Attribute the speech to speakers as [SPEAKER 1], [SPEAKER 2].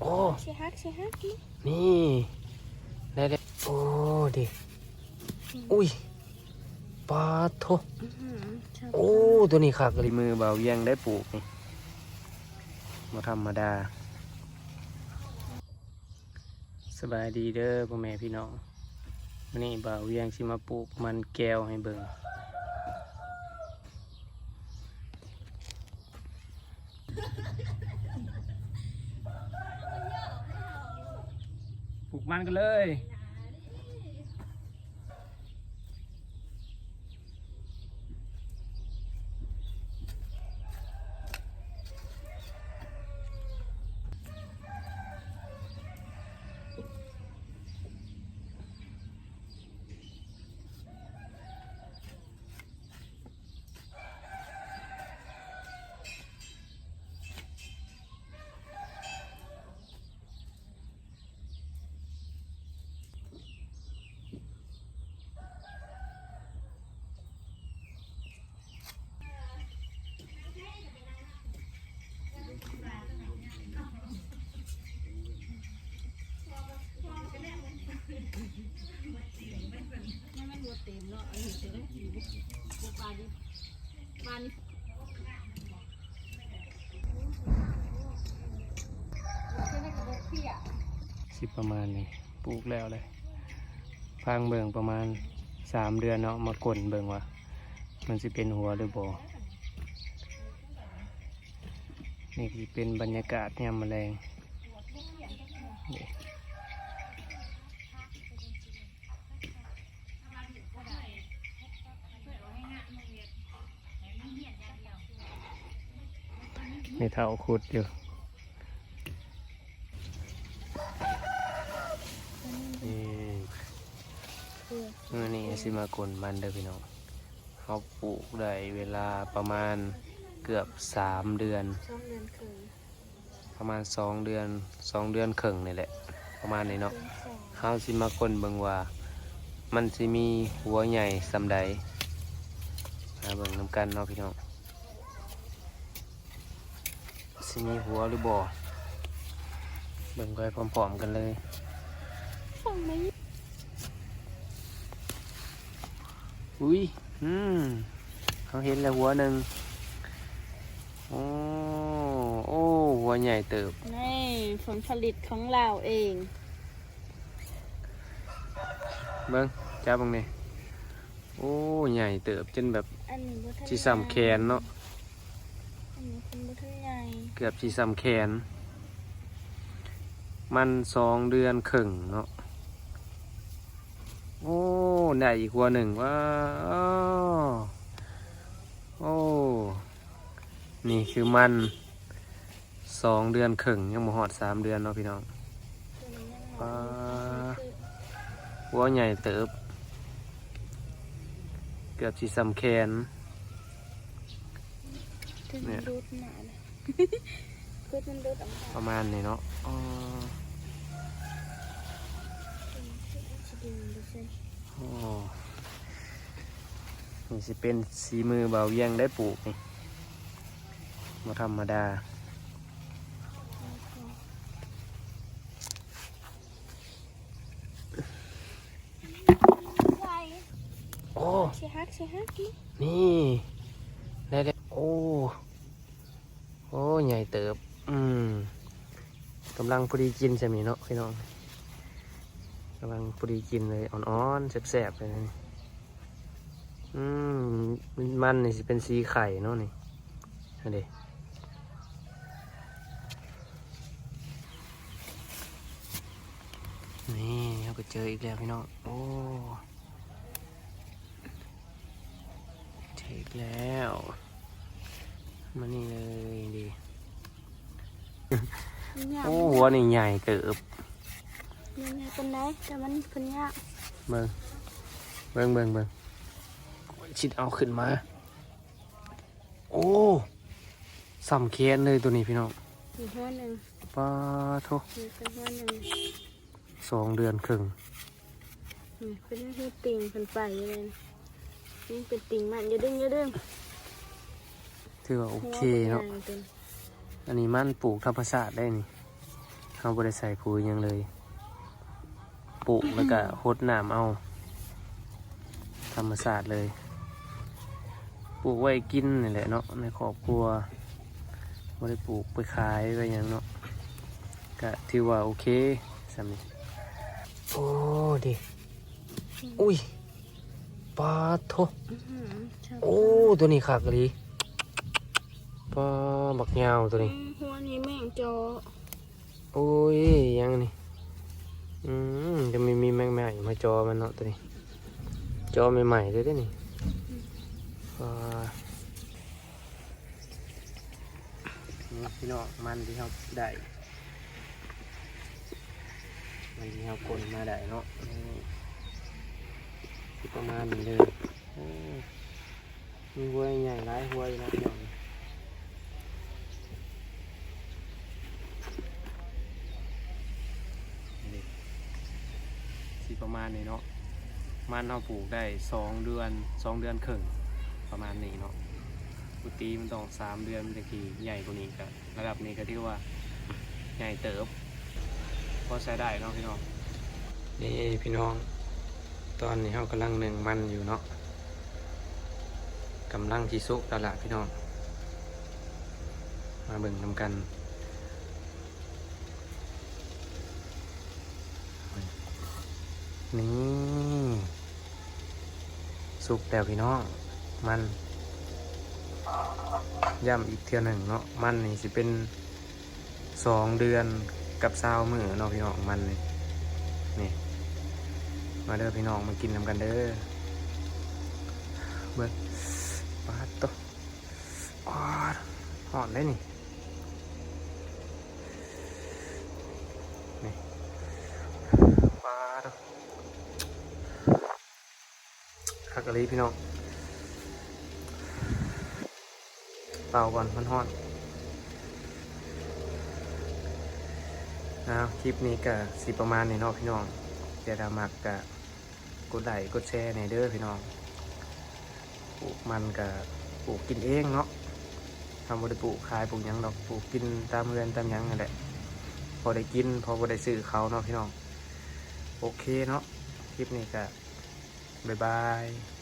[SPEAKER 1] โอ้
[SPEAKER 2] สิฮักสิฮักนี่
[SPEAKER 1] นี่ได้เลยโอ้ดิอุ้ยปลาโท
[SPEAKER 2] อื้อหือชอบ
[SPEAKER 1] โอ้ตัวนี้คักเลยมือเบาเวียงได้ปลูกนี่มาธรรมดา สบายดีเด้อพ่อแม่พี่น้องวันนี้บ่าวเวียงสิมาปลูกมันแก้วให้เบิ่งปลูก มันกันเลย สิประมาณนี้ปลูกแล้วเลยพังเบิ่งประมาณสามเดือนเนาะมากลนเบิ่งว่า มันสิเป็นหัวหรือบ่นี่คือเป็นบรรยากาศยามแมลงนี่นี่เท่าขุดอยู่ นี่เมื่อนี้สิมากลมันเด้อพี่น้องเขาปลูกได้เวลาประมาณเกือบสามเดือน
[SPEAKER 2] ชอบเดินคืน
[SPEAKER 1] ประมาณสองเดือนสองเดือนครึ่งนี่แหละ ประมาณนี้เนาะ
[SPEAKER 2] เดินสอง
[SPEAKER 1] เขาสิมากลเบิ่งว่า มันสิมีหัวใหญ่สำใดมาเบิ่งน้ำกันเนาะพี่น้องสิมีหัวหรือบ่เบิ่งไปพร้อมๆกันเลย
[SPEAKER 2] ฝั่งนี้
[SPEAKER 1] อุ้ยอืมเขาเห็นแล้วหัวหนึ่งโอ้โอ้หัวใหญ่เติบ
[SPEAKER 2] นี่ผลผลิตของเราเอง
[SPEAKER 1] เบิ้งจับเบังนี่โอ้ใหญ่เติบจนแบบ
[SPEAKER 2] อันนี้บ่ทัน
[SPEAKER 1] ชีซ้ำแขนเนาะ
[SPEAKER 2] อันนี้เป็นบุทันใหญ่
[SPEAKER 1] เกือบชีซ้ำแขน มันสองเดือนครึ่งเนาะ โอ้ได้อีกหัวหนึ่งว้าวโอ้ นี่คือมันสองเดือนครึ่งยังบ่หอดสามเดือนเนาะพี่น้อง
[SPEAKER 2] ตัวนี้ยัง
[SPEAKER 1] ปลา
[SPEAKER 2] คือ
[SPEAKER 1] หัวใหญ่เติบ เกือบชีซ้ำแขน
[SPEAKER 2] ถึง
[SPEAKER 1] เนี่ย
[SPEAKER 2] ดูดหนาเลยคือมันดูดออกมา
[SPEAKER 1] ประมาณนี้เนาะ อ๋อ
[SPEAKER 2] สิดินดูสิ
[SPEAKER 1] โอ้นี่สิเป็นสีมือเบาเวียงได้ปลูกนี่มาธรรมดา
[SPEAKER 2] ใหญ่
[SPEAKER 1] โอ้
[SPEAKER 2] สิฮักสิฮักนี่
[SPEAKER 1] นี่ได้ได้โอ้โอ้ ใหญ่เติบ อืมกำลังพอดีกินใช่ไหมเนาะพี่น้องกำลังพอดีกินเลยอ่อนๆแสบๆเลยนะนี่อืมมันนี่สิเป็นสีไข่เนาะนี่อันเดนี่เราก็เจออีกแล้วพี่น้อง โอ้เจออีกแล้ว มานี่เลยดี
[SPEAKER 2] ยาก
[SPEAKER 1] โอ้หัวนี่ใหญ่เติบ
[SPEAKER 2] ยังไงเป็นไรแต่มันเป็นยาก
[SPEAKER 1] เบิ่งเบิ่งเบิ่งเบิ่งชิดเอาขึ้นมา โอ้สำเคียนเลยตัวนี้พี่น้อง
[SPEAKER 2] มีหัวหนึ่ง
[SPEAKER 1] ป้าโท
[SPEAKER 2] มีเป็นหัวหนึ่ง
[SPEAKER 1] สองเดือนครึ่ง
[SPEAKER 2] นี่เป็นหัวติ่งเป็นไปเลยนี่เป็นติ่งมันอย่าดึงอย่าดึง
[SPEAKER 1] ถือว่าโอเคเนาะ
[SPEAKER 2] หัวมันใหญ่เป็น
[SPEAKER 1] อันนี้มันปลูกธรรมชาติได้นี่เขาบริใส่ปุ๋ยหยังเลย ปลูกแล้วก็หดน้ำเอา ธรรมศาสตร์เลย ปลูกไว้กินนี่แหละเนาะในครอบครัวไม่ได้ปลูกไปขายไปหยังเนาะก็ถือว่าโอเคสามีโอ้ดิอุ้ยปลาโท
[SPEAKER 2] อื้อหือชอบ
[SPEAKER 1] โอ้ตัวนี้คักเลยปลาบักยาวตัวนี้
[SPEAKER 2] อืมหัวนี้แม่งจอ
[SPEAKER 1] โอ้ยยังนี่ อืมจะมีมีแมงแมวมาจอมันเนาะตัวนี้ จอใหม่ๆเลยด้อนี่ปลานี่พี่น้องมันที่เขาได้มันที่เขากลมาได้เนาะประมาณนี้เลยโอ้มีหัวใหญ่หลายหัวอยู่นะพี่น้องนี่สิ ประมาณนี้เนาะมันเราปลูกได้สองเดือนสองเดือนครึ่งประมาณนี้เนาะปุตีมันต้องสามเดือนมันจะกี่ใหญ่กว่านี้ก็ระดับนี้ก็ที่ว่าใหญ่เติบพอใช้ได้เนาะพี่น้องนี่พี่น้อง ตอนนี้เรากำลังหนึ่งมันอยู่เนาะกำลังจีสุกตลาดพี่น้อง มาเบิ่งนำกัน นี่ สุกแล้วพี่น้อง มันย่ำอีกเทื่อหนึ่งเนาะ มันนี่สิเป็นสองเดือนกับเศร้ามือเนาะพี่น้องมันนี่นี่ มาเด้อพี่น้องมากินนำกันเด้อเบิ้งปาดโตออดหอนได้นี่ปาดโต คักกะลีพี่น้องเป่าก่อนมันฮ้อนนะคลิปนี้ก็สิประมาณนี้เนาะพี่น้องเดี๋ยวดามักกะกดไลค์กดแชร์ในเด้อพี่น้องปลูกมันกะปลูกกินเองเนาะทำบริปลูกขายปลูกยังดอกปลูกกินตามเรือนตามยังนั่นแหละ พอได้กิน พอได้ซื้อเขาเนาะพี่น้อง โอเคเนาะคลิปนี้ก็ บ๊ายบาย